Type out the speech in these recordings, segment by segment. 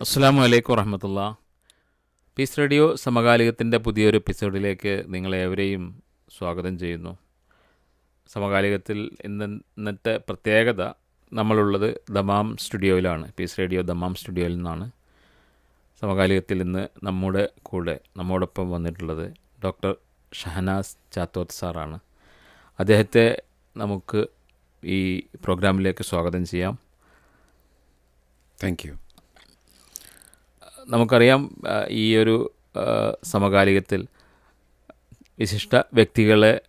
അസ്സാം വലൈക്കും വറഹമത്തുള്ള. പീസ് റേഡിയോ സമകാലികത്തിന്റെ പുതിയൊരു എപ്പിസോഡിലേക്ക് നിങ്ങളേവരെയും സ്വാഗതം ചെയ്യുന്നു. സമകാലികത്തിൽ ഇന്ന് ഇന്നത്തെ പ്രത്യേകത നമ്മളുള്ളത് ദമാം സ്റ്റുഡിയോയിലാണ്. പീസ് റേഡിയോ ദമാം സ്റ്റുഡിയോയിൽ നിന്നാണ്. സമകാലികത്തിൽ ഇന്ന് നമ്മുടെ കൂടെ നമ്മോടൊപ്പം വന്നിട്ടുള്ളത് ഡോക്ടർ ഷഹനാസ് ചാത്തോത്ത് സാറാണ്. അദ്ദേഹത്തെ നമുക്ക് ഈ പ്രോഗ്രാമിലേക്ക് സ്വാഗതം ചെയ്യാം. താങ്ക് യു നമുക്കറിയാം ഈ ഒരു സമകാലികത്തിൽ വിശിഷ്ട വ്യക്തികളെ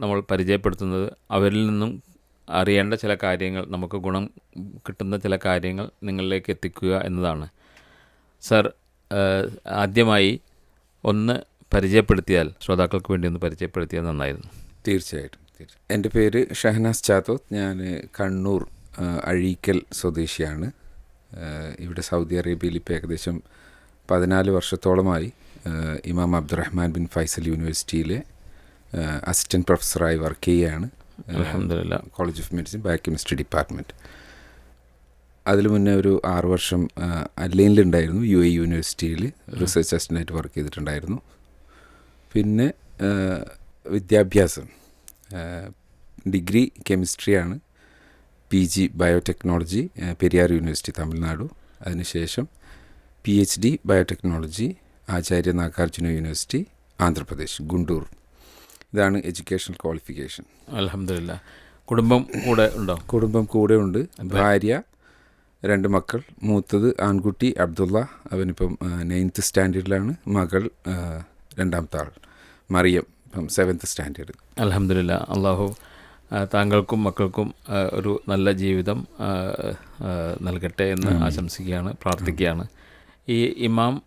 നമ്മൾ പരിചയപ്പെടുത്തുന്നത്. അവരിൽ നിന്നും അറിയേണ്ട ചില കാര്യങ്ങൾ നമുക്ക് ഗുണം കിട്ടുന്ന ചില കാര്യങ്ങൾ നിങ്ങളിലേക്ക് എത്തിക്കുക എന്നതാണ്. സർ ആദ്യമായി ഒന്ന് പരിചയപ്പെടുത്തിയാൽ ശ്രോതാക്കൾക്ക് വേണ്ടി ഒന്ന് പരിചയപ്പെടുത്തിയാൽ നന്നായിരുന്നു. തീർച്ചയായിട്ടും തീർച്ചയായും എന്റെ പേര് ഷഹനാസ് ചാത്തോത്ത്. ഞാൻ കണ്ണൂർ അഴീക്കൽ സ്വദേശിയാണ്. ഇവിടെ സൗദി അറേബ്യയിൽ ഇപ്പോൾ ഏകദേശം പതിനാല് വർഷത്തോളമായി ഇമാം അബ്ദുറഹ്മാൻ ബിൻ ഫൈസൽ യൂണിവേഴ്സിറ്റിയിലെ അസിസ്റ്റന്റ് പ്രൊഫസറായി വർക്ക് ചെയ്യുകയാണ് college of medicine biochemistry department അതിൽ മുന്നേ ഒരു ആറു വർഷം അല്ലൈനിലുണ്ടായിരുന്നു യു എ യൂണിവേഴ്സിറ്റിയിൽ റിസർച്ച് അസിസ്റ്റന്റായിട്ട് വർക്ക് ചെയ്തിട്ടുണ്ടായിരുന്നു. പിന്നെ വിദ്യാഭ്യാസം degree കെമിസ്ട്രിയാണ് P G biotechnology Periyar university Tamil Nadu. അതിനുശേഷം P H D biotechnology Acharya Nagarjuna university Andhra Pradesh Guntur. ഇതാണ് എഡ്യൂക്കേഷണൽ ക്വാളിഫിക്കേഷൻ. അലഹമില്ല കുടുംബം കൂടെ ഉണ്ടോ? കുടുംബം കൂടെ ഉണ്ട്. ഭാര്യ രണ്ട് മക്കൾ മൂത്തത് ആൺകുട്ടി അബ്ദുള്ള. അവനിപ്പം നയൻത്ത് സ്റ്റാൻഡേർഡിലാണ്. മകൾ രണ്ടാമത്തെ ആൾ മറിയം ഇപ്പം സെവൻത്ത് സ്റ്റാൻഡേർഡ്. അലഹമില്ല അള്ളാഹു താങ്കൾക്കും മക്കൾക്കും ഒരു നല്ല ജീവിതം നൽകട്ടെ എന്ന് ആശംസിക്കുകയാണ് പ്രാർത്ഥിക്കുകയാണ്. ഈ ഇമാം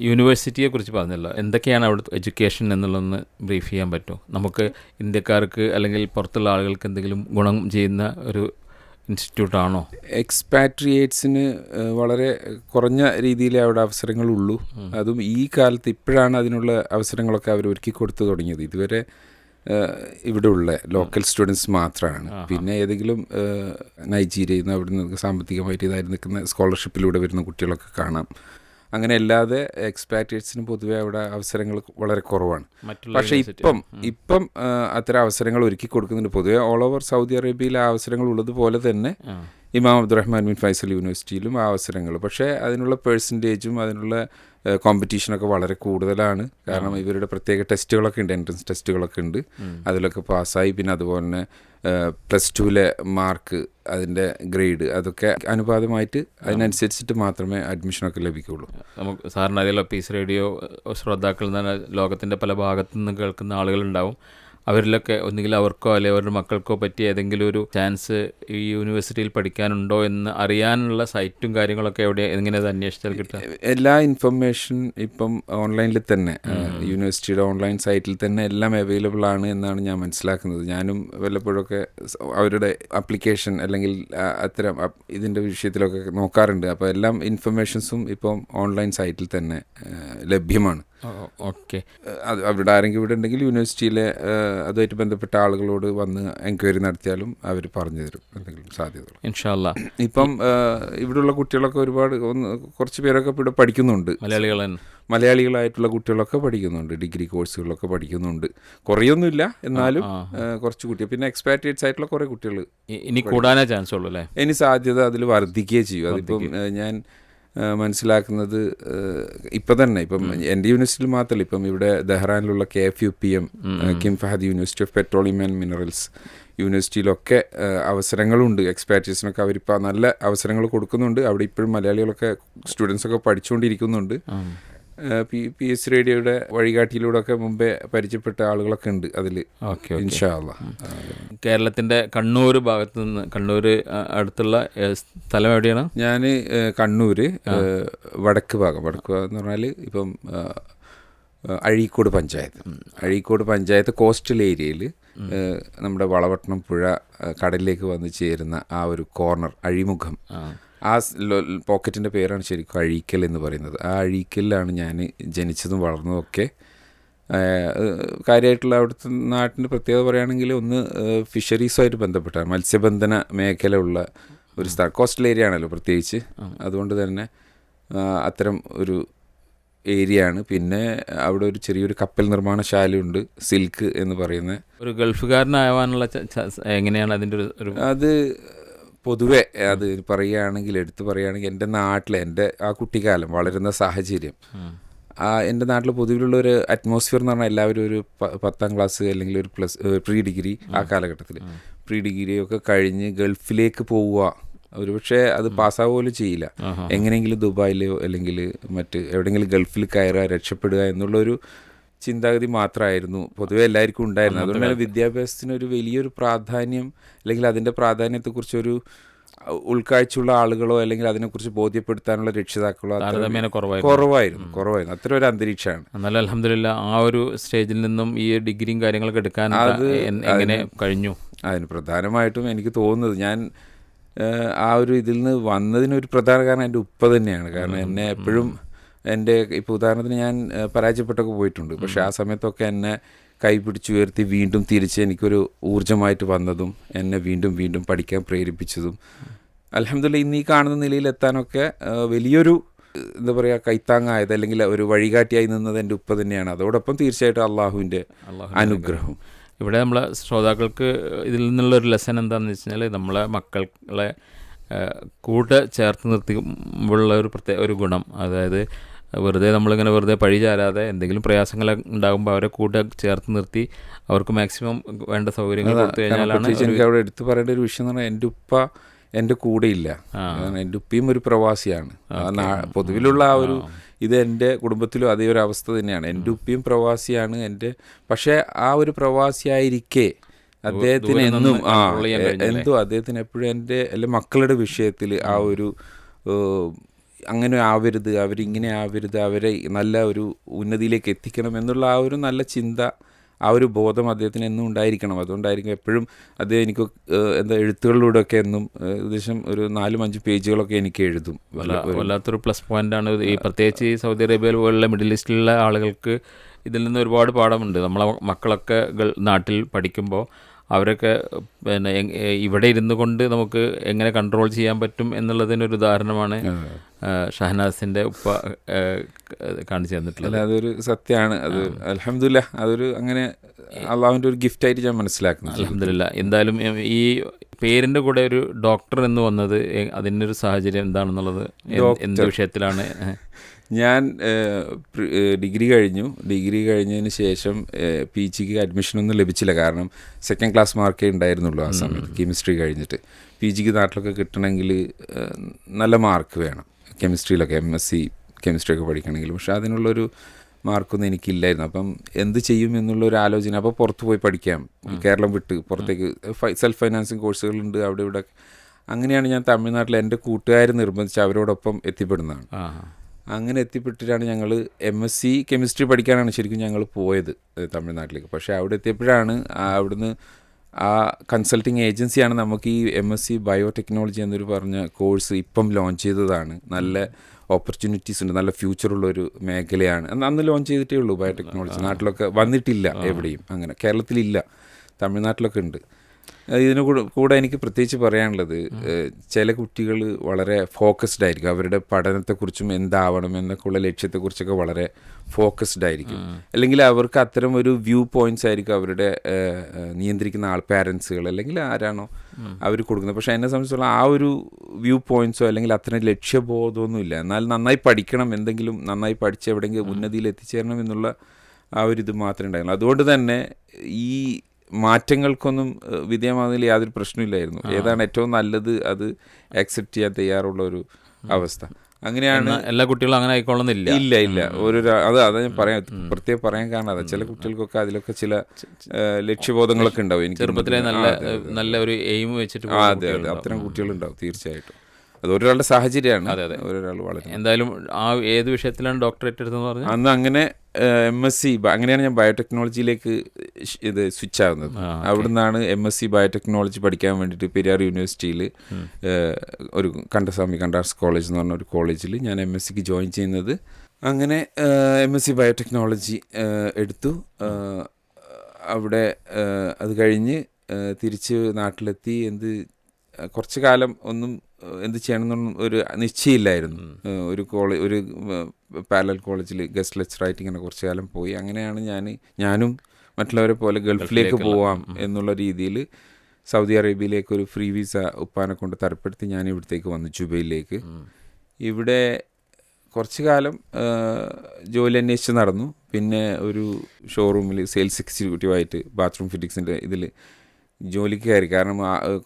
യൂണിവേഴ്സിറ്റിയെ യൂണിവേഴ്സിറ്റിയെക്കുറിച്ച് പറഞ്ഞല്ലോ. എന്തൊക്കെയാണ് അവിടുത്തെ എഡ്യൂക്കേഷൻ എന്നുള്ളതെന്ന് ബ്രീഫ് ചെയ്യാൻ പറ്റുമോ? നമുക്ക് ഇന്ത്യക്കാർക്ക് അല്ലെങ്കിൽ പുറത്തുള്ള ആളുകൾക്ക് എന്തെങ്കിലും ഗുണം ചെയ്യുന്ന ഒരു ഇൻസ്റ്റിറ്റ്യൂട്ടാണോ എക്സ്പാട്രിയേറ്റ്സിന് വളരെ കുറഞ്ഞ രീതിയിലേ അവിടെ അവസരങ്ങളുള്ളൂ. അതും ഈ കാലത്ത് ഇപ്പോഴാണ് അതിനുള്ള അവസരങ്ങളൊക്കെ അവർ ഒരുക്കി കൊടുത്തു തുടങ്ങിയത്. ഇതുവരെ ആ, ഇവിടെ ഉള്ള ലോക്കൽ സ്റ്റുഡൻസ് മാത്രമാണ് പിന്നെ ഏതെങ്കിലും നൈജീരിയയിൽ നിന്ന് അവിടെ നിന്ന് സാമ്പത്തികമായിട്ട് ഇതായി നിൽക്കുന്ന സ്കോളർഷിപ്പിലൂടെ വരുന്ന കുട്ടികളൊക്കെ കാണാം. അങ്ങനെ അല്ലാതെ എക്സ്പാറ്റേഴ്സിന് പൊതുവേ അവിടെ അവസരങ്ങൾ വളരെ കുറവാണ്. പക്ഷേ ഇപ്പം ഇപ്പം അത്തരം അവസരങ്ങൾ ഒരുക്കി കൊടുക്കുന്നുണ്ട്. പൊതുവെ ഓൾ ഓവർ സൗദി അറേബ്യയിൽ ആ അവസരങ്ങൾ ഉള്ളതുപോലെ തന്നെ. ഇമാം അബ്ദുറഹ്മാൻ ബിൻ ഫൈസൽ യൂണിവേഴ്സിറ്റിയിലും ആ അവസരങ്ങൾ. പക്ഷേ അതിനുള്ള പേഴ്സന്റേജും അതിനുള്ള കോമ്പറ്റീഷനൊക്കെ വളരെ കൂടുതലാണ്. കാരണം ഇവരുടെ പ്രത്യേക ടെസ്റ്റുകളൊക്കെ ഉണ്ട് എൻട്രൻസ് ടെസ്റ്റുകളൊക്കെ ഉണ്ട്. അതിലൊക്കെ പാസ്സായി. പിന്നെ അതുപോലെ തന്നെ പ്ലസ് ടുവിലെ മാർക്ക് അതിന്റെ ഗ്രേഡ് അതൊക്കെ അനുപാതമായിട്ട് അതിനനുസരിച്ചിട്ട് മാത്രമേ അഡ്മിഷനൊക്കെ ലഭിക്കുകയുള്ളൂ നമുക്ക് സാറിന് അതിലുള്ള പീസ് റേഡിയോ ശ്രോതാക്കളിൽ നിന്ന് ലോകത്തിന്റെ പല ഭാഗത്തു നിന്ന് കേൾക്കുന്ന ആളുകളുണ്ടാവും. അവരിലൊക്കെ ഒന്നുകിൽ അവർക്കോ അല്ലെങ്കിൽ അവരുടെ മക്കൾക്കോ പറ്റിയ ഏതെങ്കിലും ഒരു ചാൻസ് ഈ യൂണിവേഴ്സിറ്റിയിൽ പഠിക്കാനുണ്ടോ എന്ന് അറിയാനുള്ള സൈറ്റും കാര്യങ്ങളൊക്കെ എവിടെ എങ്ങനെ അന്വേഷിച്ചാൽ കിട്ടുക? എല്ലാ ഇൻഫർമേഷൻ ഇപ്പം ഓൺലൈനിൽ തന്നെ യൂണിവേഴ്സിറ്റിയുടെ ഓൺലൈൻ സൈറ്റിൽ തന്നെ എല്ലാം അവൈലബിൾ ആണ് എന്നാണ് ഞാൻ മനസ്സിലാക്കുന്നത്. ഞാനും വല്ലപ്പോഴൊക്കെ അവരുടെ അപ്ലിക്കേഷൻ അല്ലെങ്കിൽ അത്തരം ഇതിന്റെ വിഷയത്തിലൊക്കെ നോക്കാറുണ്ട്. അപ്പോൾ എല്ലാം ഇൻഫർമേഷൻസും ഇപ്പം ഓൺലൈൻ സൈറ്റിൽ തന്നെ ലഭ്യമാണ്. ഓക്കെ. അത് അവിടെ ആരെങ്കിലും ഇവിടെ ഉണ്ടെങ്കിൽ യൂണിവേഴ്സിറ്റിയിലെ അതുമായിട്ട് ബന്ധപ്പെട്ട ആളുകളോട് വന്ന് എൻക്വയറി നടത്തിയാലും അവർ പറഞ്ഞു തരും. എന്തെങ്കിലും സാധ്യതകൾ. ഇൻഷാല്ല ഇപ്പം ഇവിടെയുള്ള കുട്ടികളൊക്കെ ഒരുപാട് ഒന്ന് കുറച്ച് പേരൊക്കെ ഇവിടെ പഠിക്കുന്നുണ്ട്. മലയാളികൾ മലയാളികളായിട്ടുള്ള കുട്ടികളൊക്കെ പഠിക്കുന്നുണ്ട്. ഡിഗ്രി കോഴ്സുകളൊക്കെ പഠിക്കുന്നുണ്ട്. കുറേയൊന്നുമില്ല എന്നാലും കുറച്ച് കുട്ടികൾ. പിന്നെ എക്സ്പാറ്റേറ്റ്സ് ആയിട്ടുള്ള കുറേ കുട്ടികൾ ഇനി കൂടാനേ ചാൻസ് ഉള്ളൂ അല്ലേ? ഇനി സാധ്യത അതിൽ വർദ്ധിക്കുകയും ചെയ്യും. അതിപ്പം ഞാൻ മനസ്സിലാക്കുന്നത് ഇപ്പം തന്നെ. ഇപ്പം എന്റെ യൂണിവേഴ്സിറ്റിയിൽ മാത്രമല്ല ഇപ്പം ഇവിടെ ദഹ്റാനിലുള്ള K F U P M king Fahd university of petroleum and minerals യൂണിവേഴ്സിറ്റിയിലൊക്കെ അവസരങ്ങളുണ്ട്. എക്സ്പാറ്റേഴ്സിനൊക്കെ അവരിപ്പോൾ നല്ല അവസരങ്ങൾ കൊടുക്കുന്നുണ്ട്. അവിടെ ഇപ്പോഴും മലയാളികളൊക്കെ സ്റ്റുഡൻസൊക്കെ പഠിച്ചുകൊണ്ടിരിക്കുന്നുണ്ട്. പി പി എസ് റേഡിയോയുടെ വഴികാട്ടിയിലൂടെ ഒക്കെ മുമ്പേ പരിചയപ്പെട്ട ആളുകളൊക്കെ ഉണ്ട് അതിൽ ഓക്കെ ഇൻഷാല്ല കേരളത്തിന്റെ കണ്ണൂർ ഭാഗത്ത് നിന്ന് കണ്ണൂർ അടുത്തുള്ള സ്ഥലം എവിടെയാണ്? ഞാൻ കണ്ണൂർ വടക്ക് ഭാഗം. വടക്ക് ഭാഗം എന്ന് പറഞ്ഞാൽ ഇപ്പം അഴീക്കോട് പഞ്ചായത്ത്. അഴീക്കോട് പഞ്ചായത്ത് കോസ്റ്റൽ ഏരിയയിൽ നമ്മുടെ വളവട്ടണം പുഴ കടലിലേക്ക് വന്ന് ചേരുന്ന ആ ഒരു കോർണർ അഴിമുഖം. ആ പോക്കറ്റിന്റെ പേരാണ് ശരിക്കും അഴീക്കൽ എന്ന് പറയുന്നത്. ആ അഴീക്കലിലാണ് ഞാൻ ജനിച്ചതും വളർന്നതും ഒക്കെ. കാര്യമായിട്ടുള്ള അവിടുത്തെ നാട്ടിന്റെ പ്രത്യേകത പറയുകയാണെങ്കിൽ ഒന്ന് ഫിഷറീസുമായിട്ട് ബന്ധപ്പെട്ടാണ്. മത്സ്യബന്ധന മേഖലയുള്ള ഉള്ള ഒരു സ്ഥലം കോസ്റ്റൽ ഏരിയ ആണല്ലോ പ്രത്യേകിച്ച്. അതുകൊണ്ട് തന്നെ അത്തരം ഒരു ഏരിയ ആണ്. പിന്നെ അവിടെ ഒരു ചെറിയൊരു കപ്പൽ നിർമ്മാണശാലയുണ്ട് സിൽക്ക് എന്ന് പറയുന്ന ഒരു ഗൾഫുകാരനാവാനുള്ള എങ്ങനെയാണ് അതിന്റെ ഒരു അത് പൊതുവെ അത് പറയുകയാണെങ്കിൽ എടുത്തു പറയുകയാണെങ്കിൽ എന്റെ നാട്ടിലെ എന്റെ ആ കുട്ടിക്കാലം വളരുന്ന സാഹചര്യം ആ എന്റെ നാട്ടിൽ പൊതുവിലുള്ള ഒരു അറ്റ്മോസ്ഫിയർ എന്ന് പറഞ്ഞാൽ എല്ലാവരും ഒരു പത്താം ക്ലാസ് അല്ലെങ്കിൽ ഒരു പ്ലസ് പ്രീ ഡിഗ്രി ആ കാലഘട്ടത്തിൽ. പ്രീ ഡിഗ്രി ഒക്കെ കഴിഞ്ഞ് ഗൾഫിലേക്ക് പോവുക. ഒരുപക്ഷെ അത് പാസ്സാവുക പോലും ചെയ്യില്ല. എങ്ങനെയെങ്കിലും ദുബായിലോ അല്ലെങ്കിൽ മറ്റ് എവിടെയെങ്കിലും ഗൾഫിൽ കയറുക രക്ഷപ്പെടുക എന്നുള്ളൊരു ചിന്താഗതി മാത്രമായിരുന്നു. പൊതുവെ എല്ലാവർക്കും ഉണ്ടായിരുന്നു. അതുകൊണ്ടാണ് വിദ്യാഭ്യാസത്തിന് ഒരു വലിയൊരു പ്രാധാന്യം അല്ലെങ്കിൽ അതിന്റെ പ്രാധാന്യത്തെക്കുറിച്ചൊരു ഉൾക്കാഴ്ചയുള്ള ആളുകളോ അല്ലെങ്കിൽ അതിനെക്കുറിച്ച് ബോധ്യപ്പെടുത്താനുള്ള രക്ഷിതാക്കളോ കുറവായിരുന്നു. കുറവായിരുന്നു. അത്ര ഒരു അന്തരീക്ഷമാണ്. എന്നാലും അലഹമില്ല ആ ഒരു സ്റ്റേജിൽ നിന്നും ഈ ഡിഗ്രിയും കാര്യങ്ങളൊക്കെ എടുക്കാൻ അത് എങ്ങനെ കഴിഞ്ഞു? അതിന് പ്രധാനമായിട്ടും എനിക്ക് തോന്നുന്നത് ഞാൻ ആ ഒരു ഇതിൽ നിന്ന് വന്നതിനൊരു പ്രധാന കാരണം എന്റെ ഉപ്പ തന്നെയാണ്. കാരണം എന്നെ എപ്പോഴും എന്റെ ഇപ്പോൾ ഉദാഹരണത്തിന് ഞാൻ പരാജയപ്പെട്ടൊക്കെ പോയിട്ടുണ്ട്. പക്ഷെ ആ സമയത്തൊക്കെ എന്നെ കൈ പിടിച്ചുയർത്തി വീണ്ടും തിരിച്ച് എനിക്കൊരു ഊർജമായിട്ട് വന്നതും എന്നെ വീണ്ടും വീണ്ടും പഠിക്കാൻ പ്രേരിപ്പിച്ചതും. അലഹമില്ല ഇന്ന് ഈ കാണുന്ന നിലയിൽ എത്താനൊക്കെ വലിയൊരു എന്താ പറയുക കൈത്താങ്ങായത് അല്ലെങ്കിൽ ഒരു വഴികാട്ടിയായി നിന്നത് എന്റെ ഉപ്പ തന്നെയാണ്. അതോടൊപ്പം തീർച്ചയായിട്ടും അള്ളാഹുവിന്റെ അനുഗ്രഹം. ഇവിടെ നമ്മളെ ശ്രോതാക്കൾക്ക് ഇതിൽ നിന്നുള്ള ഒരു ലെസൺ എന്താണെന്ന് വെച്ച് കഴിഞ്ഞാൽ നമ്മളെ മക്കളെ കൂട്ട കൂടെ ചേർത്ത് നിർത്തിയുള്ള ഒരു പ്രത്യേക ഒരു ഗുണം. അതായത് വെറുതെ നമ്മളിങ്ങനെ വെറുതെ പഴി ചാരാതെ എന്തെങ്കിലും പ്രയാസങ്ങൾ ഉണ്ടാകുമ്പോൾ അവരെ കൂടെ ചേർത്ത് നിർത്തി അവർക്ക് മാക്സിമം വേണ്ട സൗകര്യങ്ങൾ കൊടുത്തു കഴിഞ്ഞാലാണ് എനിക്ക് അവിടെ എടുത്തു പറയേണ്ട ഒരു വിഷയം എന്ന് പറഞ്ഞാൽ എന്റെ ഉപ്പ എന്റെ കൂടെ ഇല്ല. എന്റെ ഉപ്പയും ഒരു പ്രവാസിയാണ്. പൊതുവിലുള്ള ആ ഒരു ഇത് എന്റെ കുടുംബത്തിലും അതേ ഒരു അവസ്ഥ തന്നെയാണ്. എന്റെ ഉപ്പയും പ്രവാസിയാണ്. എന്റെ പക്ഷേ ആ ഒരു പ്രവാസിയായിരിക്കെ അദ്ദേഹത്തിന് എന്നും ആ? എന്തോ അദ്ദേഹത്തിന് എപ്പോഴും എന്റെ എല്ലാ മക്കളുടെ വിഷയത്തിൽ ആ ഒരു അങ്ങനെ ആവരുത് അവരിങ്ങനെ ആവരുത് അവരെ നല്ല ഒരു ഉന്നതിയിലേക്ക് എത്തിക്കണം എന്നുള്ള ആ ഒരു നല്ല ചിന്ത ആ ഒരു ബോധം അദ്ദേഹത്തിന് എന്നും ഉണ്ടായിരിക്കണം. അതുകൊണ്ടായിരിക്കും എപ്പോഴും അദ്ദേഹം എനിക്ക് എന്താ എഴുത്തുകളിലൂടെയൊക്കെ എന്നും ഏകദേശം ഒരു നാലും അഞ്ച് പേജുകളൊക്കെ എനിക്ക് എഴുതും. വല്ലാത്തൊരു പ്ലസ് പോയിന്റ് ആണ് ഈ പ്രത്യേകിച്ച് ഈ സൗദി അറേബ്യ പോലുള്ള മിഡിൽ ഈസ്റ്റിലുള്ള ആളുകൾക്ക് ഇതിൽ നിന്ന് ഒരുപാട് പാഠമുണ്ട്. നമ്മളെ മക്കളൊക്കെ നാട്ടിൽ പഠിക്കുമ്പോൾ അവരൊക്കെ പിന്നെ ഇവിടെ ഇരുന്നു കൊണ്ട് നമുക്ക് എങ്ങനെ കൺട്രോൾ ചെയ്യാൻ പറ്റും എന്നുള്ളതിനൊരു ഉദാഹരണമാണ് ഷഹനാസിന്റെ ഉപ്പ കാണിച്ചു തന്നിട്ടുള്ളത്. അല്ല അതൊരു സത്യമാണ്. അത് അലഹമില്ല അതൊരു അങ്ങനെ അള്ളാഹുവിന്റെ ഒരു ഗിഫ്റ്റായിട്ട് ഞാൻ മനസ്സിലാക്കുന്നു. അലഹമില്ല എന്തായാലും ഈ പേരിന്റെ കൂടെ ഒരു ഡോക്ടർ എന്ന് വന്നത് അതിന്റെ ഒരു സാഹചര്യം എന്താണെന്നുള്ളത് എന്ത് എന്ത് വിഷയത്തിലാണ് ഞാൻ ഡിഗ്രി കഴിഞ്ഞു. ഡിഗ്രി കഴിഞ്ഞതിന് ശേഷം പി ജിക്ക് അഡ്മിഷനൊന്നും ലഭിച്ചില്ല. കാരണം സെക്കൻഡ് ക്ലാസ് മാർക്കേ ഉണ്ടായിരുന്നുള്ളൂ ആ സമയത്ത് കെമിസ്ട്രി കഴിഞ്ഞിട്ട്. പി ജിക്ക് നാട്ടിലൊക്കെ കിട്ടണമെങ്കിൽ നല്ല മാർക്ക് വേണം. കെമിസ്ട്രിയിലൊക്കെ എം എസ് സി കെമിസ്ട്രി ഒക്കെ പഠിക്കണമെങ്കിൽ പക്ഷേ അതിനുള്ളൊരു മാർക്കൊന്നും എനിക്കില്ലായിരുന്നു. അപ്പം എന്ത് ചെയ്യും എന്നുള്ള ഒരു ആലോചന. അപ്പോൾ പുറത്ത് പോയി പഠിക്കാം. കേരളം വിട്ട് പുറത്തേക്ക് സെൽഫ് ഫൈനാൻസിങ് കോഴ്സുകളുണ്ട് അവിടെ ഇവിടെ അങ്ങനെയാണ് ഞാൻ തമിഴ്നാട്ടിൽ എന്റെ കൂട്ടുകാർ നിർബന്ധിച്ച് അവരോടൊപ്പം എത്തിപ്പെടുന്നതാണ്. അങ്ങനെ എത്തിപ്പെട്ടിട്ടാണ് ഞങ്ങൾ എം എസ് സി കെമിസ്ട്രി പഠിക്കാനാണ് ശരിക്കും ഞങ്ങൾ പോയത് തമിഴ്നാട്ടിലേക്ക്. പക്ഷേ അവിടെ എത്തിയപ്പോഴാണ് അവിടുന്ന് ആ കൺസൾട്ടിങ് ഏജൻസിയാണ് നമുക്ക് ഈ എം എസ് സി ബയോടെക്നോളജി എന്നൊരു പറഞ്ഞ കോഴ്സ് ഇപ്പം ലോഞ്ച് ചെയ്തതാണ്. നല്ല ഓപ്പർച്യൂണിറ്റീസ് ഉണ്ട് നല്ല ഫ്യൂച്ചറുള്ള ഒരു മേഖലയാണ്. അന്ന് ലോഞ്ച് ചെയ്തിട്ടേ ഉള്ളൂ ബയോടെക്നോളജി നാട്ടിലൊക്കെ വന്നിട്ടില്ല എവിടെയും. അങ്ങനെ കേരളത്തിലില്ല തമിഴ്നാട്ടിലൊക്കെ ഉണ്ട്. ഇതിന് കൂടെ കൂടെ എനിക്ക് പ്രത്യേകിച്ച് പറയാനുള്ളത് ചില കുട്ടികൾ വളരെ ഫോക്കസ്ഡ് ആയിരിക്കും. അവരുടെ പഠനത്തെക്കുറിച്ചും എന്താവണം എന്നൊക്കെയുള്ള ലക്ഷ്യത്തെക്കുറിച്ചൊക്കെ വളരെ ഫോക്കസ്ഡ് ആയിരിക്കും. അല്ലെങ്കിൽ അവർക്ക് അത്തരം ഒരു വ്യൂ പോയിന്റ്സ് ആയിരിക്കും അവരുടെ നിയന്ത്രിക്കുന്ന ആൾ പാരൻസുകൾ അല്ലെങ്കിൽ ആരാണോ അവർ കൊടുക്കുന്നത്. പക്ഷേ എന്നെ സംബന്ധിച്ചുള്ള ആ ഒരു വ്യൂ പോയിന്റ്സോ അല്ലെങ്കിൽ അത്തരം ലക്ഷ്യബോധമൊന്നും ഇല്ല എന്നാൽ നന്നായി പഠിക്കണം എന്തെങ്കിലും നന്നായി പഠിച്ച് എവിടെയെങ്കിലും ഉന്നതിയിൽ എത്തിച്ചേരണം എന്നുള്ള ആ ഒരു ഇത് മാത്രമേ ഉണ്ടായിരുന്നുള്ളൂ. അതുകൊണ്ട് തന്നെ ഈ മാറ്റങ്ങൾക്കൊന്നും വിധേയമാകുന്നതിൽ യാതൊരു പ്രശ്നമില്ലായിരുന്നു. ഏതാണ് ഏറ്റവും നല്ലത് അത് ആക്സെപ്റ്റ് ചെയ്യാൻ തയ്യാറുള്ള ഒരു അവസ്ഥ. അങ്ങനെയാണ് എല്ലാ കുട്ടികളും അങ്ങനെ ആയിക്കോളുന്നില്ല ഇല്ല ഇല്ല. ഒരു അത് അതാ ഞാൻ പറയാം. പ്രത്യേകം പറയാൻ കാരണം അതാ. ചില കുട്ടികൾക്കൊക്കെ അതിലൊക്കെ ചില ലക്ഷ്യബോധങ്ങളൊക്കെ ഉണ്ടാവും എനിക്ക് ചെറുപ്പത്തിലെ നല്ല. നല്ല ഒരു എയിം വെച്ചിട്ട് അതെ അതെ. അത്തരം കുട്ടികളുണ്ടാവും തീർച്ചയായിട്ടും. അത് ഒരാളുടെ സാഹചര്യമാണ് ഒരാൾ വളരെ എന്തായാലും ആ ഏത് വിഷയത്തിലാണ് ഡോക്ടറേറ്റ് എടുത്തെന്ന് പറഞ്ഞാൽ അന്ന് അങ്ങനെ എം എസ് സി അങ്ങനെയാണ് ഞാൻ ബയോടെക്നോളജിയിലേക്ക് ഇത് സ്വിച്ച് ആവുന്നത് അവിടുന്നാണ് എം എസ് സി ബയോടെക്നോളജി പഠിക്കാൻ വേണ്ടിയിട്ട് പെരിയാർ യൂണിവേഴ്സിറ്റിയിൽ ഒരു കണ്ടസ്വാമി കണ്ടാർസ് കോളേജ് എന്ന് പറഞ്ഞ ഒരു കോളേജിൽ ഞാൻ എം എസ് സിക്ക് ജോയിൻ ചെയ്യുന്നത്. അങ്ങനെ എം എസ് സി ബയോടെക്നോളജി എടുത്തു. അവിടെ അത് കഴിഞ്ഞ് തിരിച്ച് നാട്ടിലെത്തി. എന്ത് കുറച്ച് കാലം ഒന്നും എന്ത് ചെയ്യണമെന്നൊന്നും ഒരു നിശ്ചയമില്ലായിരുന്നു. ഒരു കോളേജ് ഒരു പാരലൽ കോളേജിൽ ഗസ്റ്റ് ലെക്ചറായിട്ട് ഇങ്ങനെ കുറച്ച് കാലം പോയി. അങ്ങനെയാണ് ഞാൻ ഞാനും മറ്റുള്ളവരെ പോലെ ഗൾഫിലേക്ക് പോവാം എന്നുള്ള രീതിയിൽ സൗദി അറേബ്യയിലേക്ക് ഒരു ഫ്രീ വിസ ഉപ്പാനെ കൊണ്ട് തരപ്പെടുത്തി ഞാൻ ഇവിടത്തേക്ക് വന്നു ജുബൈയിലേക്ക്. ഇവിടെ കുറച്ച് കാലം ജോലി അന്വേഷിച്ച് നടന്നു. പിന്നെ ഒരു ഷോറൂമിൽ സെയിൽസ് എക്സിക്യൂട്ടീവായിട്ട് ബാത്റൂം ഫിറ്റിക്സിന്റെ ഇതിൽ ജോലിക്ക് കയറി. കാരണം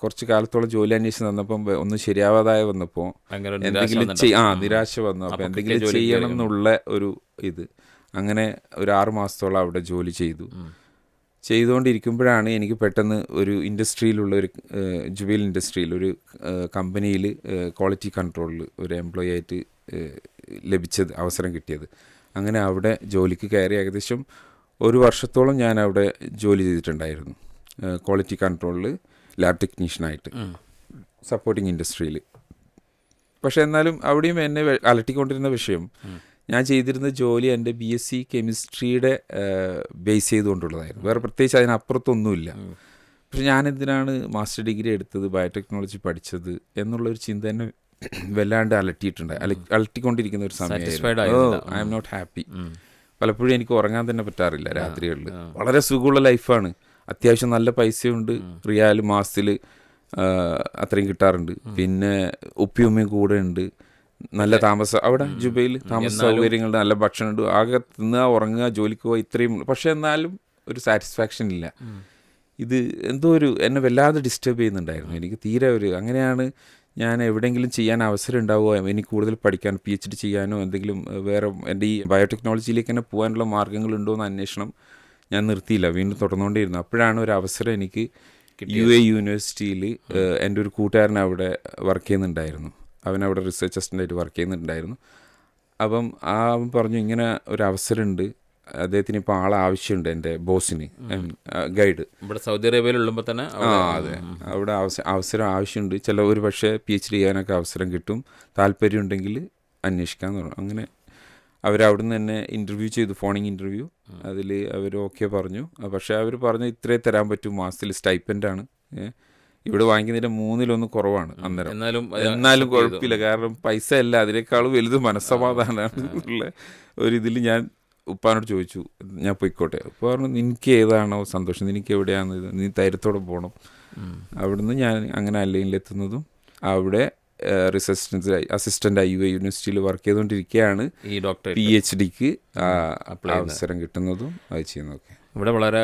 കുറച്ച് കാലത്തോളം ജോലി അന്വേഷിച്ച് വന്നപ്പം ഒന്ന് ശരിയാവാതായ വന്നപ്പോൾ എന്തെങ്കിലും ആ നിരാശ വന്നു. അപ്പോൾ അപ്പോൾ എന്തെങ്കിലും ചെയ്യണം എന്നുള്ള ഒരു ഇത്. അങ്ങനെ ഒരു ആറു മാസത്തോളം അവിടെ ജോലി ചെയ്തു. ചെയ്തുകൊണ്ടിരിക്കുമ്പോഴാണ് എനിക്ക് പെട്ടെന്ന് ഒരു ഇൻഡസ്ട്രിയിലുള്ള ഒരു ജുബൈൽ ഇൻഡസ്ട്രിയിൽ ഒരു കമ്പനിയിൽ ക്വാളിറ്റി കൺട്രോളിൽ ഒരു എംപ്ലോയി ആയിട്ട് ലഭിച്ചത് അവസരം കിട്ടിയത്. അങ്ങനെ അവിടെ ജോലിക്ക് കയറി ഏകദേശം ഒരു വർഷത്തോളം ഞാൻ അവിടെ ജോലി ചെയ്തിട്ടുണ്ടായിരുന്നു. ക്വാളിറ്റി കൺട്രോളിൽ ലാബ് ടെക്നീഷ്യനായിട്ട് സപ്പോർട്ടിങ് ഇൻഡസ്ട്രിയിൽ പക്ഷേ എന്നാലും അവിടെയും എന്നെ അലട്ടിക്കൊണ്ടിരുന്ന വിഷയം ഞാൻ ചെയ്തിരുന്ന ജോലി എന്റെ ബി എസ് സി കെമിസ്ട്രിയുടെ ബേസ് ചെയ്തുകൊണ്ടുള്ളതായിരുന്നു. വേറെ പ്രത്യേകിച്ച് അതിനപ്പുറത്തൊന്നുമില്ല. പക്ഷെ ഞാൻ എന്തിനാണ് മാസ്റ്റർ ഡിഗ്രി എടുത്തത് ബയോടെക്നോളജി പഠിച്ചത് എന്നുള്ളൊരു ചിന്ത തന്നെ വല്ലാണ്ട് അലട്ടിയിട്ടുണ്ട്. അല- അലട്ടിക്കൊണ്ടിരിക്കുന്ന ഒരു സമയം സമയമായിരുന്നു ഐ എം നോട്ട് ഹാപ്പി പലപ്പോഴും എനിക്ക് ഉറങ്ങാൻ തന്നെ പറ്റാറില്ല രാത്രികളിൽ വളരെ സുഖമുള്ള ലൈഫാണ് അത്യാവശ്യം നല്ല പൈസയുണ്ട്. റിയാൽ മാസത്തിൽ അത്രയും കിട്ടാറുണ്ട്. പിന്നെ ഉപ്പിയുമ്മയും കൂടെ ഉണ്ട്. നല്ല താമസ അവിടെ ജുബയിൽ താമസ സൗകര്യങ്ങളുണ്ട് നല്ല ഭക്ഷണമുണ്ട് ആകെ തിന്നുക ഉറങ്ങുക ജോലിക്ക് പോവുക ഇത്രയും പക്ഷെ എന്നാലും ഒരു സാറ്റിസ്ഫാക്ഷൻ ഇല്ല. ഇത് എന്തോ ഒരു എന്നെ വല്ലാതെ ഡിസ്റ്റർബ് ചെയ്യുന്നുണ്ടായിരുന്നു. എനിക്ക് തീരെ ഒരു അങ്ങനെയാണ് ഞാൻ എവിടെയെങ്കിലും ചെയ്യാൻ അവസരം ഉണ്ടാവുമോ എനിക്ക് കൂടുതൽ പഠിക്കാൻ പി എച്ച് ഡി ചെയ്യാനോ എന്തെങ്കിലും വേറെ എന്റെ ഈ ബയോടെക്നോളജിയിലേക്ക് തന്നെ പോകാനുള്ള മാർഗങ്ങളുണ്ടോ എന്ന് അന്വേഷണം ഞാൻ നിർത്തിയില്ല വീണ്ടും തുടർന്നുകൊണ്ടിരുന്നു അപ്പോഴാണ് ഒരു അവസരം എനിക്ക് യു എ യൂണിവേഴ്സിറ്റിയിൽ എന്റെ ഒരു കൂട്ടുകാരൻ അവിടെ വർക്ക് ചെയ്യുന്നുണ്ടായിരുന്നു. അവൻ അവിടെ റിസർച്ച് അസിസ്റ്റന്റായിട്ട് വർക്ക് ചെയ്യുന്നുണ്ടായിരുന്നു. അപ്പം ആ അവൻ പറഞ്ഞു ഇങ്ങനെ ഒരു അവസരമുണ്ട്. അദ്ദേഹത്തിന് ഇപ്പോൾ ആളെ ആവശ്യമുണ്ട് എന്റെ ബോസിന്. ഗൈഡ് ഇവിടെ സൗദി അറേബ്യയിൽ ഉള്ളുമ്പോൾ തന്നെ ആ അതെ. അവിടെ അവസരം ആവശ്യമുണ്ട്. ചില ഒരു പക്ഷേ പി എച്ച് ഡി ചെയ്യാനൊക്കെ അവസരം കിട്ടും. താല്പര്യം ഉണ്ടെങ്കിൽ അന്വേഷിക്കാന്ന് പറഞ്ഞു. അങ്ങനെ അവരവിടുന്ന് തന്നെ ഇന്റർവ്യൂ ചെയ്തു ഫോണിങ് ഇന്റർവ്യൂ അതിൽ അവർ ഓക്കെ പറഞ്ഞു. പക്ഷേ അവർ പറഞ്ഞു ഇത്രേ തരാൻ പറ്റും മാസത്തിൽ സ്റ്റൈപ്പന്റാണ് ഇവിടെ വാങ്ങിക്കുന്നതിന്റെ മൂന്നിലൊന്ന് കുറവാണ് അന്നേരം. എന്നാലും എന്നാലും കുഴപ്പമില്ല കാരണം പൈസ അല്ല അതിനേക്കാളും വലുത് മനസ്സമാധാനമാണ് ഉള്ള ഒരിതിൽ ഞാൻ ഉപ്പാനോട് ചോദിച്ചു ഞാൻ പോയിക്കോട്ടെ. അപ്പോൾ പറഞ്ഞു നിനക്ക് ഏതാണോ സന്തോഷം നിനക്ക് എവിടെയാണ് നീ തൈരത്തോടെ പോകണം അവിടുന്ന് ഞാൻ അങ്ങനെ അല്ലയിലെത്തുന്നതും അവിടെ research assistant I U A യൂണിവേഴ്സിറ്റിയിൽ വർക്ക് ചെയ്തുകൊണ്ടിരിക്കുകയാണ് ഈ ഡോക്ടർ പി എച്ച് ഡിക്ക് അവസരം കിട്ടുന്നതും അത് ചെയ്യുന്നതൊക്കെ. ഇവിടെ വളരെ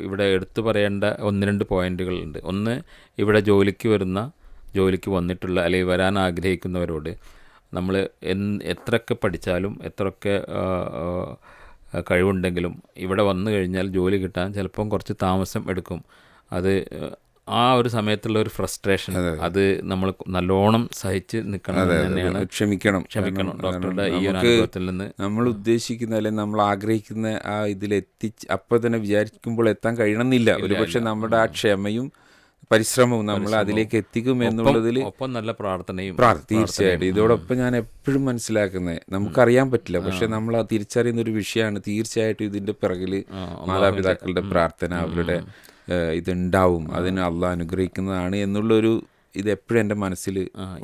ഇവിടെ എടുത്തു പറയേണ്ട ഒന്ന് രണ്ട് പോയിന്റുകൾ ഉണ്ട്. ഒന്ന് ഇവിടെ ജോലിക്ക് വരുന്ന ജോലിക്ക് വന്നിട്ടുള്ള അല്ലെങ്കിൽ വരാൻ ആഗ്രഹിക്കുന്നവരോട് നമ്മൾ എൻ എത്രയൊക്കെ പഠിച്ചാലും എത്രയൊക്കെ കഴിവുണ്ടെങ്കിലും ഇവിടെ വന്നു കഴിഞ്ഞാൽ ജോലി കിട്ടാൻ ചിലപ്പം കുറച്ച് താമസം എടുക്കും. അത് ആ ഒരു സമയത്തുള്ള ഒരു ഫ്രസ്ട്രേഷൻ അത് നമ്മൾ നല്ലോണം സഹിച്ച് നിൽക്കണം തന്നെയാണ്. ക്ഷമിക്കണം. ക്ഷമിക്കണം. ഡോക്ടറുടെ ഈ ഒരു അനുഭവത്തിൽ നിന്ന് നമ്മൾ ഉദ്ദേശിക്കുന്ന അല്ലെങ്കിൽ നമ്മൾ ആഗ്രഹിക്കുന്ന ആ ഇതിൽ എത്തിച്ച് അപ്പം തന്നെ വിചാരിക്കുമ്പോൾ എത്താൻ കഴിയണമെന്നില്ല. ഒരുപക്ഷെ നമ്മുടെ ആ ക്ഷമയും പരിശ്രമവും നമ്മൾ അതിലേക്ക് എത്തിക്കും എന്നുള്ളതിൽ ഒപ്പം നല്ല പ്രാർത്ഥനയും പ്രാർ- തീർച്ചയായിട്ടും. ഇതോടൊപ്പം ഞാൻ എപ്പോഴും മനസ്സിലാക്കുന്നത് നമുക്കറിയാൻ പറ്റില്ല. പക്ഷെ നമ്മൾ ആ തിരിച്ചറിയുന്ന ഒരു വിഷയമാണ് തീർച്ചയായിട്ടും ഇതിന്റെ പിറകിൽ മാതാപിതാക്കളുടെ പ്രാർത്ഥന അവരുടെ ഇതുണ്ടാവും. അതിന് അള്ളാഹ് അനുഗ്രഹിക്കുന്നതാണ് എന്നുള്ളൊരു ഇത് എപ്പോഴും എന്റെ മനസ്സിൽ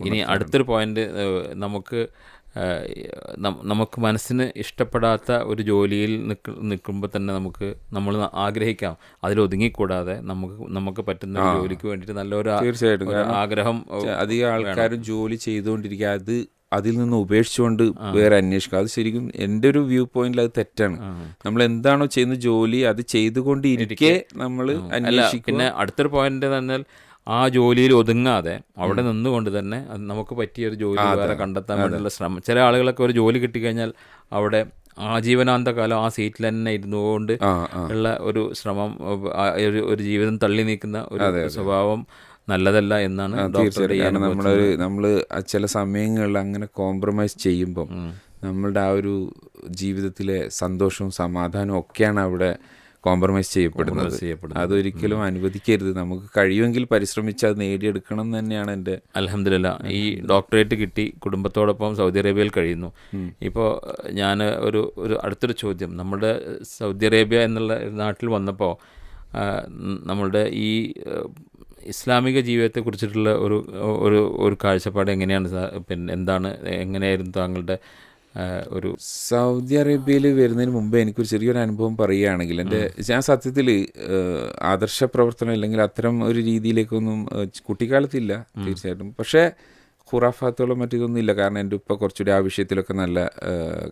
ഇനി അടുത്തൊരു പോയിന്റ് നമുക്ക് നമുക്ക് മനസ്സിന് ഇഷ്ടപ്പെടാത്ത ഒരു ജോലിയിൽ നിൽക്ക നിൽക്കുമ്പോൾ തന്നെ നമുക്ക് നമ്മൾ ആഗ്രഹിക്കാം. അതിൽ ഒതുങ്ങിക്കൂടാതെ നമുക്ക് നമുക്ക് പറ്റുന്ന ജോലിക്ക് വേണ്ടിയിട്ട് നല്ലൊരു തീർച്ചയായിട്ടും. ആഗ്രഹം അധികം ആൾക്കാരും ജോലി ചെയ്തുകൊണ്ടിരിക്കുക. അത് അതിൽ നിന്ന് ഉപേക്ഷിച്ചുകൊണ്ട് വേറെ അന്വേഷിക്കുക അത് ശരിക്കും എന്റെ ഒരു വ്യൂ പോയിന്റിൽ അത് തെറ്റാണ്. നമ്മൾ എന്താണോ ചെയ്യുന്ന ജോലി അത് ചെയ്തുകൊണ്ട് ഇരിക്കെ. നമ്മൾ പിന്നെ അടുത്തൊരു പോയിന്റ് പറഞ്ഞാൽ ആ ജോലിയിൽ ഒതുങ്ങാതെ അവിടെ നിന്നുകൊണ്ട് തന്നെ നമുക്ക് പറ്റിയ ഒരു ജോലി വേറെ കണ്ടെത്താൻ വേണ്ടിയുള്ള ശ്രമം. ചില ആളുകളൊക്കെ ഒരു ജോലി കിട്ടിക്കഴിഞ്ഞാൽ അവിടെ ആജീവനാന്ത കാലം ആ സീറ്റിൽ തന്നെ ഇരുന്നുകൊണ്ട് ഉള്ള ഒരു ശ്രമം ഒരു ജീവിതം തള്ളി നീക്കുന്ന ഒരു സ്വഭാവം നല്ലതല്ല എന്നാണ് തീർച്ചയായിട്ടും. നമ്മളൊരു നമ്മൾ ചില സമയങ്ങളിൽ അങ്ങനെ കോംപ്രമൈസ് ചെയ്യുമ്പം നമ്മളുടെ ആ ഒരു ജീവിതത്തിലെ സന്തോഷവും സമാധാനവും ഒക്കെയാണ് അവിടെ കോംപ്രമൈസ് ചെയ്യപ്പെടുന്നത്. അതൊരിക്കലും അനുവദിക്കരുത്. നമുക്ക് കഴിയുമെങ്കിൽ പരിശ്രമിച്ച് അത് നേടിയെടുക്കണം എന്ന് തന്നെയാണ് എന്റെ അലഹമില്ല ഈ ഡോക്ടറേറ്റ് കിട്ടി കുടുംബത്തോടൊപ്പം സൗദി അറേബ്യയിൽ കഴിയുന്നു. ഇപ്പോൾ ഞാൻ ഒരു ഒരു അടുത്തൊരു ചോദ്യം. നമ്മുടെ സൗദി അറേബ്യ എന്നുള്ള നാട്ടിൽ വന്നപ്പോൾ നമ്മളുടെ ഈ ഇസ്ലാമിക ജീവിതത്തെ കുറിച്ചിട്ടുള്ള ഒരു ഒരു ഒരു കാഴ്ചപ്പാട് എങ്ങനെയാണ് പിന്നെ എന്താണ് എങ്ങനെയായിരുന്നു താങ്കളുടെ ഒരു സൗദി അറേബ്യയിൽ വരുന്നതിന് മുമ്പ് എനിക്കൊരു ചെറിയൊരു അനുഭവം പറയുകയാണെങ്കിൽ എന്റെ ഞാൻ സത്യത്തിൽ ആദർശ പ്രവർത്തനം അല്ലെങ്കിൽ അത്തരം ഒരു രീതിയിലേക്കൊന്നും കുട്ടിക്കാലത്തില്ല തീർച്ചയായിട്ടും. പക്ഷേ ഖുറാഫാത്തോളം മറ്റിതൊന്നും ഇല്ല. കാരണം എന്റെ ഉപ്പ കുറച്ചുകൂടി ആ വിഷയത്തിലൊക്കെ നല്ല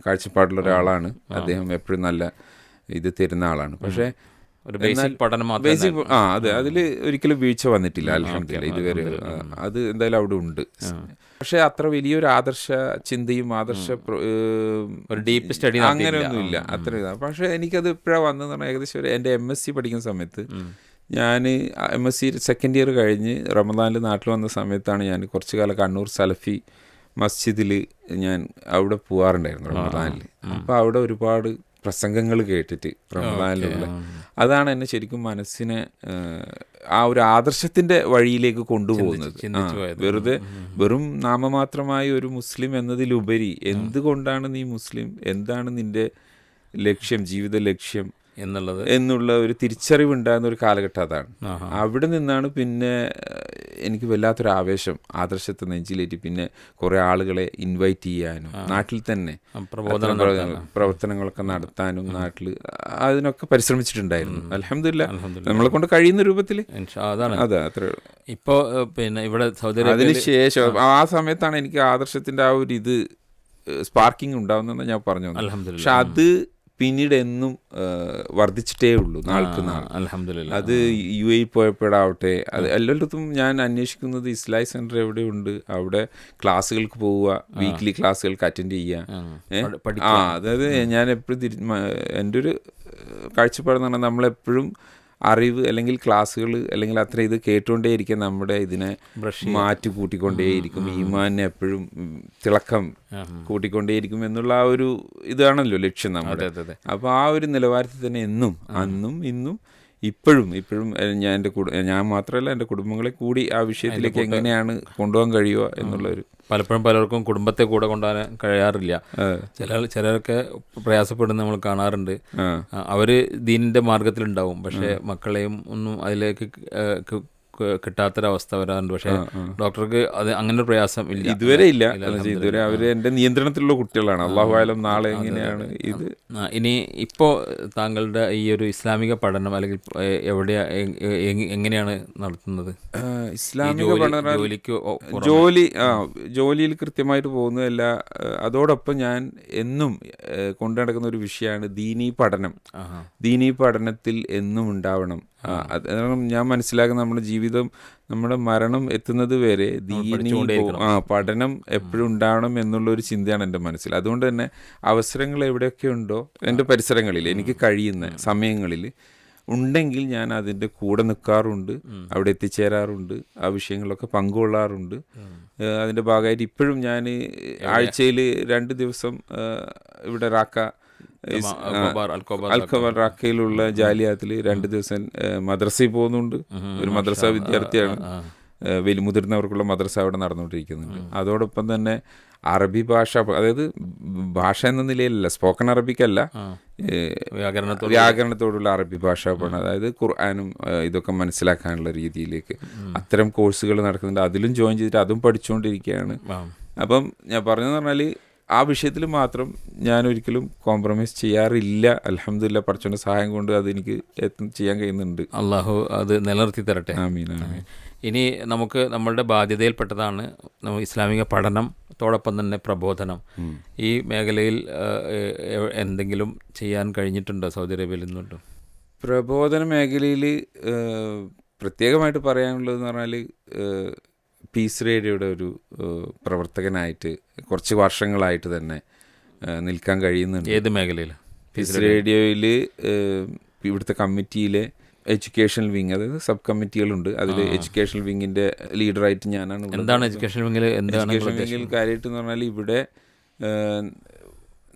കാഴ്ചപ്പാടുള്ള ഒരാളാണ്. അദ്ദേഹം എപ്പോഴും നല്ല ഇത് തരുന്ന ആളാണ്. പക്ഷേ ഒരു ബേസിക് പഠനം ബേസിക് ആ അതെ. അതിൽ ഒരിക്കലും വീഴ്ച വന്നിട്ടില്ല അലഹമില്ല ഇതുവരെ അത് എന്തായാലും അവിടെ ഉണ്ട്. പക്ഷെ അത്ര വലിയൊരു ആദർശ ചിന്തയും ആദർശ ഒരു ഡീപ്പ് സ്റ്റഡി അങ്ങനെയൊന്നുമില്ല. അത്ര പക്ഷെ എനിക്കത് ഇപ്പോഴാണ് വന്നതെന്ന് പറഞ്ഞാൽ ഏകദേശം ഒരു എന്റെ എം എസ് സി പഠിക്കുന്ന സമയത്ത് ഞാൻ M S C second year കഴിഞ്ഞ് റമദാനിൽ നാട്ടിൽ വന്ന സമയത്താണ് ഞാൻ കുറച്ചു കാലം കണ്ണൂർ സലഫി മസ്ജിദിൽ ഞാൻ അവിടെ പോകാറുണ്ടായിരുന്നു റമദാനിൽ അപ്പോൾ അവിടെ ഒരുപാട് പ്രസംഗങ്ങൾ കേട്ടിട്ട് റമദാനിലുള്ള അതാണ് എന്നെ ശരിക്കും മനസ്സിനെ ആ ഒരു ആദർശത്തിന്റെ വഴിയിലേക്ക് കൊണ്ടുപോകുന്നത്. വെറുതെ വെറും നാമമാത്രമായ ഒരു മുസ്ലിം എന്നതിലുപരി എന്തുകൊണ്ടാണ് നീ മുസ്ലിം? എന്താണ് നിന്റെ ലക്ഷ്യം ജീവിത ലക്ഷ്യം? എന്നുള്ളത് എന്നുള്ള ഒരു തിരിച്ചറിവുണ്ടാകുന്ന ഒരു കാലഘട്ടം അതാണ്. അവിടെ നിന്നാണ് പിന്നെ എനിക്ക് വല്ലാത്തൊരു ആവേശം ആദർശത്തെ നെഞ്ചിലേറ്റി പിന്നെ കുറേ ആളുകളെ ഇൻവൈറ്റ് ചെയ്യാനും നാട്ടിൽ തന്നെ പ്രവർത്തനങ്ങളൊക്കെ നടത്താനും നാട്ടിൽ അതിനൊക്കെ പരിശ്രമിച്ചിട്ടുണ്ടായിരുന്നു. അലഹമില്ല നമ്മളെ കൊണ്ട് കഴിയുന്ന രൂപത്തിൽ അതെ അത്ര ഇപ്പോ പിന്നെ ഇവിടെ സൗദി അതിനുശേഷം ആ. സമയത്താണ് എനിക്ക് ആദർശത്തിന്റെ ആ ഒരു ഇത് സ്പാർക്കിംഗ് ഉണ്ടാവുന്നതെന്ന് ഞാൻ പറഞ്ഞു. പക്ഷെ അത് പിന്നീട് എന്നും വർദ്ധിച്ചിട്ടേ ഉള്ളൂ നാൾക്ക് നാൾ. അലഹമില്ല അത് യു എ പോയപ്പോഴാവട്ടെ അത് എല്ലായിടത്തും ഞാൻ അന്വേഷിക്കുന്നത് ഇസ്ലായി സെന്റർ എവിടെയുണ്ട് അവിടെ ക്ലാസ്സുകൾക്ക് പോവുക വീക്ക്ലി ക്ലാസ്സുകൾക്ക് അറ്റൻഡ് ചെയ്യുക. ആ. അതായത് ഞാൻ എപ്പോഴും തിരി എന്റെ ഒരു കാഴ്ചപ്പാടെന്ന് പറഞ്ഞാൽ നമ്മളെപ്പോഴും അറിവ് അല്ലെങ്കിൽ ക്ലാസ്സുകൾ അല്ലെങ്കിൽ അത്ര ഇത് കേട്ടുകൊണ്ടേയിരിക്കും നമ്മുടെ ഇതിനെ മാറ്റി കൂട്ടിക്കൊണ്ടേയിരിക്കും. ഈമാനെ എപ്പോഴും തിളക്കം കൂട്ടിക്കൊണ്ടേയിരിക്കും എന്നുള്ള ആ ഒരു ഇതാണല്ലോ ലക്ഷ്യം നമ്മുടെ. അപ്പോൾ ആ ഒരു നിലവാരത്തിൽ തന്നെ എന്നും അന്നും ഇന്നും ഇപ്പോഴും ഇപ്പോഴും ഞാൻ എന്റെ കുടു ഞാൻ മാത്രമല്ല എന്റെ കുടുംബങ്ങളെ കൂടി ആ വിഷയത്തിലേക്ക് എങ്ങനെയാണ് കൊണ്ടുപോകാൻ കഴിയുക എന്നുള്ളൊരു പലപ്പോഴും പലർക്കും കുടുംബത്തെ കൂടെ കൊണ്ടുപോകാൻ കഴിയാറില്ല. ചില ചിലരൊക്കെ പ്രയാസപ്പെടുന്ന നമ്മൾ കാണാറുണ്ട്. അവർ ദീനിന്റെ അവർ ദീനിന്റെ മാർഗത്തിലുണ്ടാവും പക്ഷേ മക്കളെയും ഒന്നും അതിലേക്ക് കിട്ടാത്തൊരവസ്ഥ വരാറുണ്ട്. പക്ഷേ ഡോക്ടർക്ക് അത് അങ്ങനെ ഒരു പ്രയാസം ഇല്ല. ഇതുവരെ ഇല്ല. ഇതുവരെ അവർ എന്റെ നിയന്ത്രണത്തിലുള്ള കുട്ടികളാണ്. അള്ളാഹു ആയാലും നാളെ എങ്ങനെയാണ് ഇത്? ഇനി ഇപ്പോൾ താങ്കളുടെ ഈ ഒരു ഇസ്ലാമിക പഠനം അല്ലെങ്കിൽ എവിടെയാണ് എവിടെയാ എങ്ങനെയാണ് നടത്തുന്നത്? ഇസ്ലാമിക പഠന ജോലിക്ക് ജോലി ആ ജോലിയിൽ കൃത്യമായിട്ട് പോകുന്നതല്ല. അതോടൊപ്പം ഞാൻ എന്നും കൊണ്ടു നടക്കുന്ന ഒരു വിഷയമാണ് ദീനീ പഠനം. ദീനീ പഠനത്തിൽ എന്നും ഉണ്ടാവണം. ഞാൻ മനസ്സിലാക്കുന്ന നമ്മുടെ ജീവിതം നമ്മുടെ മരണം എത്തുന്നത് വരെ ദീനീ ആ പഠനം എപ്പോഴും ഉണ്ടാവണം എന്നുള്ള ഒരു ചിന്തയാണ് എന്റെ മനസ്സിൽ. അതുകൊണ്ട് തന്നെ അവസരങ്ങൾ എവിടെയൊക്കെ ഉണ്ടോ എന്റെ പരിസരങ്ങളിൽ എനിക്ക് കഴിയുന്ന സമയങ്ങളിൽ ഉണ്ടെങ്കിൽ ഞാൻ അതിന്റെ കൂടെ നിൽക്കാറുണ്ട് അവിടെ എത്തിച്ചേരാറുണ്ട് ആ വിഷയങ്ങളൊക്കെ പങ്കുകൊള്ളാറുണ്ട്. അതിന്റെ ഭാഗമായിട്ട് ഇപ്പോഴും ഞാൻ ആഴ്ചയിൽ രണ്ട് ദിവസം ഇവിടെ റാക്ക അൽക്കോബാർ- റാക്കയിലുള്ള ജാലിയാത്തിൽ രണ്ട് ദിവസം മദ്രസയിൽ പോകുന്നുണ്ട്. ഒരു മദ്രസ വിദ്യാർത്ഥിയാണ്. വലിയ മുതിർന്നവർക്കുള്ള മദ്രസ അവിടെ നടന്നുകൊണ്ടിരിക്കുന്നുണ്ട്. അതോടൊപ്പം തന്നെ അറബി ഭാഷ അതായത് ഭാഷ എന്ന നിലയിലല്ല സ്പോക്കൺ അറബിക്കല്ല വ്യാകരണത്തോടുള്ള അറബി ഭാഷ പഠനം അതായത് ഖുർആാനും ഇതൊക്കെ മനസ്സിലാക്കാനുള്ള രീതിയിലേക്ക് അത്തരം കോഴ്സുകൾ നടക്കുന്നുണ്ട്. അതിലും ജോയിൻ ചെയ്തിട്ട് അതും പഠിച്ചുകൊണ്ടിരിക്കുകയാണ്. അപ്പം ഞാൻ പറഞ്ഞതെന്ന് പറഞ്ഞാൽ ആ വിഷയത്തിൽ മാത്രം ഞാൻ ഒരിക്കലും കോംപ്രമൈസ് ചെയ്യാറില്ല. അലഹമില്ല പഠിച്ചോന്റെ സഹായം കൊണ്ട് അത് എനിക്ക് ചെയ്യാൻ കഴിയുന്നുണ്ട്. അള്ളാഹു അത് നിലനിർത്തി തരട്ടെ. ആമീൻ ആമീൻ. ഇനി നമുക്ക് നമ്മളുടെ ബാധ്യതയിൽപ്പെട്ടതാണ് ഇസ്ലാമിക പഠനത്തോടൊപ്പം തന്നെ പ്രബോധനം. ഈ മേഖലയിൽ എന്തെങ്കിലും ചെയ്യാൻ കഴിഞ്ഞിട്ടുണ്ടോ സൗദി അറേബ്യയിൽ നിന്നുണ്ടോ? പ്രബോധന മേഖലയിൽ പ്രത്യേകമായിട്ട് പറയാനുള്ളതെന്ന് പറഞ്ഞാൽ പീസ് റേഡിയോയുടെ ഒരു പ്രവർത്തകനായിട്ട് കുറച്ച് വർഷങ്ങളായിട്ട് തന്നെ നിൽക്കാൻ കഴിയുന്നുണ്ട്. ഏത് മേഖലയിൽ പീസ് റേഡിയോയിൽ ഇവിടുത്തെ കമ്മിറ്റിയിലെ എഡ്യൂക്കേഷണൽ വിങ് അതായത് സബ് കമ്മിറ്റികളുണ്ട് അതിൽ എഡ്യൂക്കേഷണൽ വിങ്ങിന്റെ ലീഡറായിട്ട് ഞാനാണ്. എന്താണ് എഡ്യൂക്കേഷൻ വിങ്ങിൽ എഡ്യൂക്കേഷൻ വിങ്ങിൽ കാര്യമായിട്ട് എന്ന് പറഞ്ഞാൽ ഇവിടെ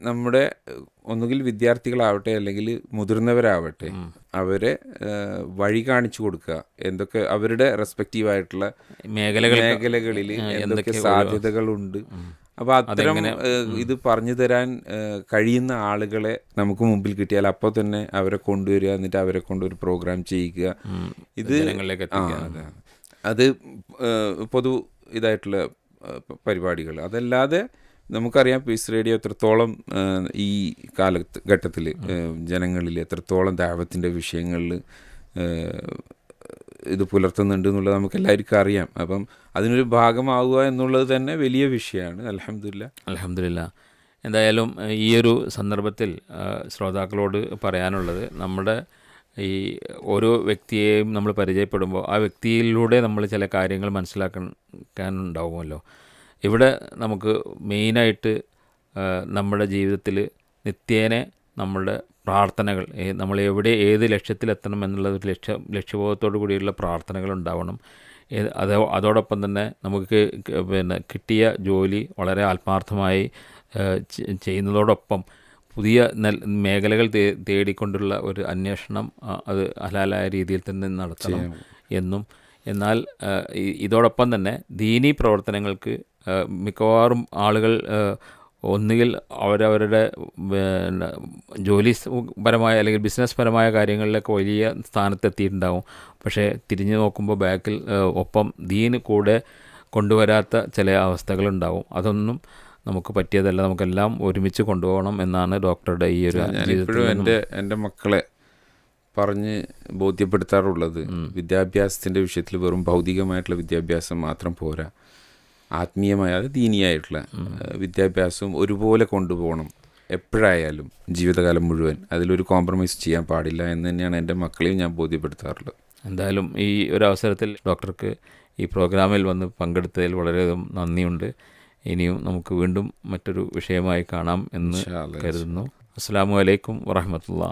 നമ്മുടെ ഒന്നുകിൽ വിദ്യാർത്ഥികളാവട്ടെ അല്ലെങ്കിൽ മുതിർന്നവരാവട്ടെ അവരെ വഴി കാണിച്ചു കൊടുക്കുക. എന്തൊക്കെ അവരുടെ റെസ്പെക്റ്റീവ് ആയിട്ടുള്ള മേഖലകൾ മേഖലകളിൽ എന്തൊക്കെ സാധ്യതകളുണ്ട്. അപ്പൊ അത്തരം ഇത് പറഞ്ഞു തരാൻ കഴിയുന്ന ആളുകളെ നമുക്ക് മുമ്പിൽ കിട്ടിയാൽ അപ്പോൾ തന്നെ അവരെ കൊണ്ടുവരിക എന്നിട്ട് അവരെ കൊണ്ട് ഒരു പ്രോഗ്രാം ചെയ്യുക. ഇത് അതെ. പൊതു ഇതായിട്ടുള്ള പരിപാടികൾ. അതല്ലാതെ നമുക്കറിയാം പീസ് റേഡിയോ എത്രത്തോളം ഈ കാലഘട്ടത്തിൽ ജനങ്ങളിൽ എത്രത്തോളം ദൈവത്തിന്റെ വിഷയങ്ങളിൽ ഇത് പുലർത്തുന്നുണ്ട് എന്നുള്ളത് നമുക്ക് എല്ലാവർക്കും അറിയാം. അപ്പം അതിനൊരു ഭാഗമാവുക എന്നുള്ളത് തന്നെ വലിയ വിഷയമാണ്. അലഹമില്ല അലഹമില്ല എന്തായാലും ഈ ഒരു സന്ദർഭത്തിൽ ശ്രോതാക്കളോട് പറയാനുള്ളത് നമ്മുടെ ഈ ഓരോ വ്യക്തിയെയും നമ്മൾ പരിചയപ്പെടുമ്പോൾ ആ വ്യക്തിയിലൂടെ നമ്മൾ ചില കാര്യങ്ങൾ മനസ്സിലാക്കാനുണ്ടാവുമല്ലോ. ഇവിടെ നമുക്ക് മെയിനായിട്ട് നമ്മുടെ ജീവിതത്തിൽ നിത്യേനെ നമ്മുടെ പ്രാർത്ഥനകൾ. നമ്മൾ എവിടെ ഏത് ലക്ഷ്യത്തിലെത്തണം എന്നുള്ള ഒരു ലക്ഷ്യ ലക്ഷ്യബോധത്തോടു കൂടിയുള്ള പ്രാർത്ഥനകൾ ഉണ്ടാവണം. അത് അതോടൊപ്പം തന്നെ നമുക്ക് പിന്നെ കിട്ടിയ ജോലി വളരെ ആത്മാർത്ഥമായി ചെയ്യുന്നതോടൊപ്പം പുതിയ നെൽ മേഖലകൾ തേ തേടിക്കൊണ്ടുള്ള ഒരു അന്വേഷണം അത് ഹലാലായ രീതിയിൽ തന്നെ നടത്തണം എന്നും. എന്നാൽ ഇതോടൊപ്പം തന്നെ ദീനീ പ്രവർത്തനങ്ങൾക്ക് മിക്കവാറും ആളുകൾ ഒന്നുകിൽ അവരവരുടെ പിന്നെ ജോലി പരമായ അല്ലെങ്കിൽ ബിസിനസ് പരമായ കാര്യങ്ങളിലൊക്കെ വലിയ സ്ഥാനത്തെത്തിയിട്ടുണ്ടാവും. പക്ഷേ തിരിഞ്ഞു നോക്കുമ്പോൾ ബാക്കിൽ ഒപ്പം ദീന് കൂടെ കൊണ്ടുവരാത്ത ചില അവസ്ഥകളുണ്ടാവും. അതൊന്നും നമുക്ക് പറ്റിയതല്ല. നമുക്കെല്ലാം ഒരുമിച്ച് കൊണ്ടുപോകണം എന്നാണ് ഡോക്ടറുടെ ഈ ഒരു ഞാനിപ്പോഴും എന്റെ എന്റെ മക്കളെ പറഞ്ഞ് ബോധ്യപ്പെടുത്താറുള്ളത് വിദ്യാഭ്യാസത്തിന്റെ വിഷയത്തിൽ വെറും ഭൗതികമായിട്ടുള്ള വിദ്യാഭ്യാസം മാത്രം പോരാ. ആത്മീയമായ അത് ദീനിയായിട്ടുള്ള വിദ്യാഭ്യാസവും ഒരുപോലെ കൊണ്ടുപോകണം എപ്പോഴായാലും ജീവിതകാലം മുഴുവൻ. അതിലൊരു കോംപ്രമൈസ് ചെയ്യാൻ പാടില്ല എന്ന് തന്നെയാണ് എന്റെ മക്കളെയും ഞാൻ ബോധ്യപ്പെടുത്താറുള്ളത്. എന്തായാലും ഈ ഒരു അവസരത്തിൽ ഡോക്ടർക്ക് ഈ പ്രോഗ്രാമിൽ വന്ന് പങ്കെടുത്തതിൽ വളരെയധികം നന്ദിയുണ്ട്. ഇനിയും നമുക്ക് വീണ്ടും മറ്റൊരു വിഷയമായി കാണാം എന്ന് കരുതുന്നു. അസ്സാം വലൈക്കും വറഹമത്തുള്ള.